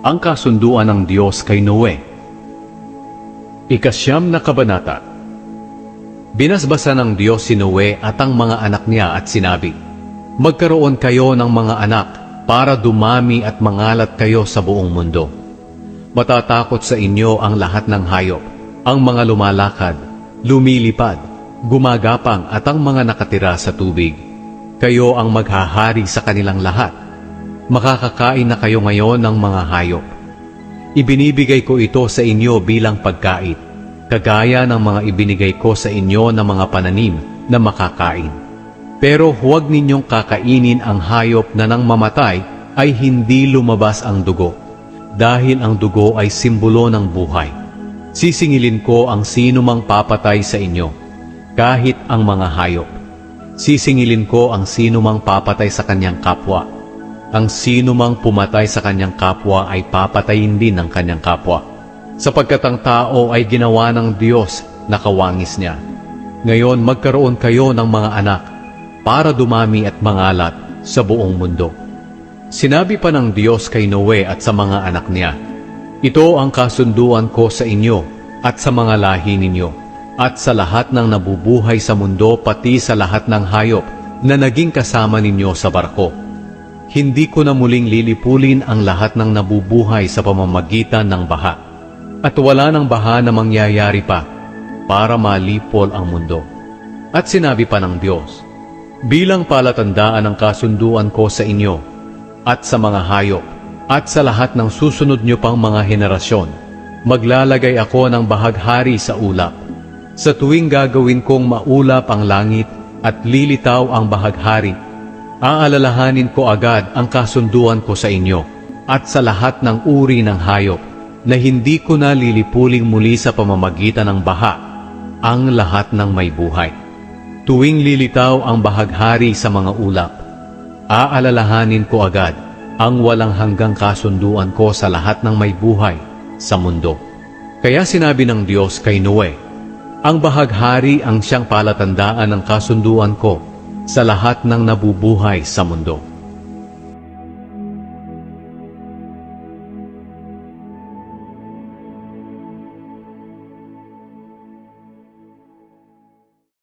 Ang kasunduan ng Diyos kay Noe. Ikasyam na kabanata. Binasbasa ng Diyos si Noe at ang mga anak niya at sinabi, Magkaroon kayo ng mga anak para dumami at mangalat kayo sa buong mundo. Matatakot sa inyo ang lahat ng hayop, ang mga lumalakad, lumilipad, gumagapang at ang mga nakatira sa tubig. Kayo ang maghahari sa kanilang lahat. Makakakain na kayo ngayon ng mga hayop. Ibinibigay ko ito sa inyo bilang pagkait, kagaya ng mga ibinigay ko sa inyo ng mga pananim na makakain. Pero huwag ninyong kakainin ang hayop na nang mamatay ay hindi lumabas ang dugo, dahil ang dugo ay simbolo ng buhay. Sisingilin ko ang sino mang papatay sa inyo, kahit ang mga hayop. Sisingilin ko ang sino mang papatay sa kanyang kapwa. Ang sino mang pumatay sa kanyang kapwa ay papatayin din ng kanyang kapwa. Sapagkat ang tao ay ginawa ng Diyos na kawangis niya. Ngayon magkaroon kayo ng mga anak para dumami at mangalat sa buong mundo. Sinabi pa ng Diyos kay Noe at sa mga anak niya, Ito ang kasunduan ko sa inyo at sa mga lahi ninyo, at sa lahat ng nabubuhay sa mundo pati sa lahat ng hayop na naging kasama ninyo sa barko. Hindi ko na muling lilipulin ang lahat ng nabubuhay sa pamamagitan ng baha. At wala ng baha na mangyayari pa para malipol ang mundo. At sinabi pa ng Diyos, Bilang palatandaan ng kasunduan ko sa inyo at sa mga hayop at sa lahat ng susunod nyo pang mga henerasyon, maglalagay ako ng bahaghari sa ulap. Sa tuwing gagawin kong maulap ang langit at lilitaw ang bahaghari, aalalahanin ko agad ang kasunduan ko sa inyo at sa lahat ng uri ng hayop na hindi ko na lilipuling muli sa pamamagitan ng baha ang lahat ng may buhay. Tuwing lilitaw ang bahaghari sa mga ulap, aalalahanin ko agad ang walang hanggang kasunduan ko sa lahat ng may buhay sa mundo. Kaya sinabi ng Diyos kay Noe, ang bahaghari ang siyang palatandaan ng kasunduan ko sa lahat ng nabubuhay sa mundo.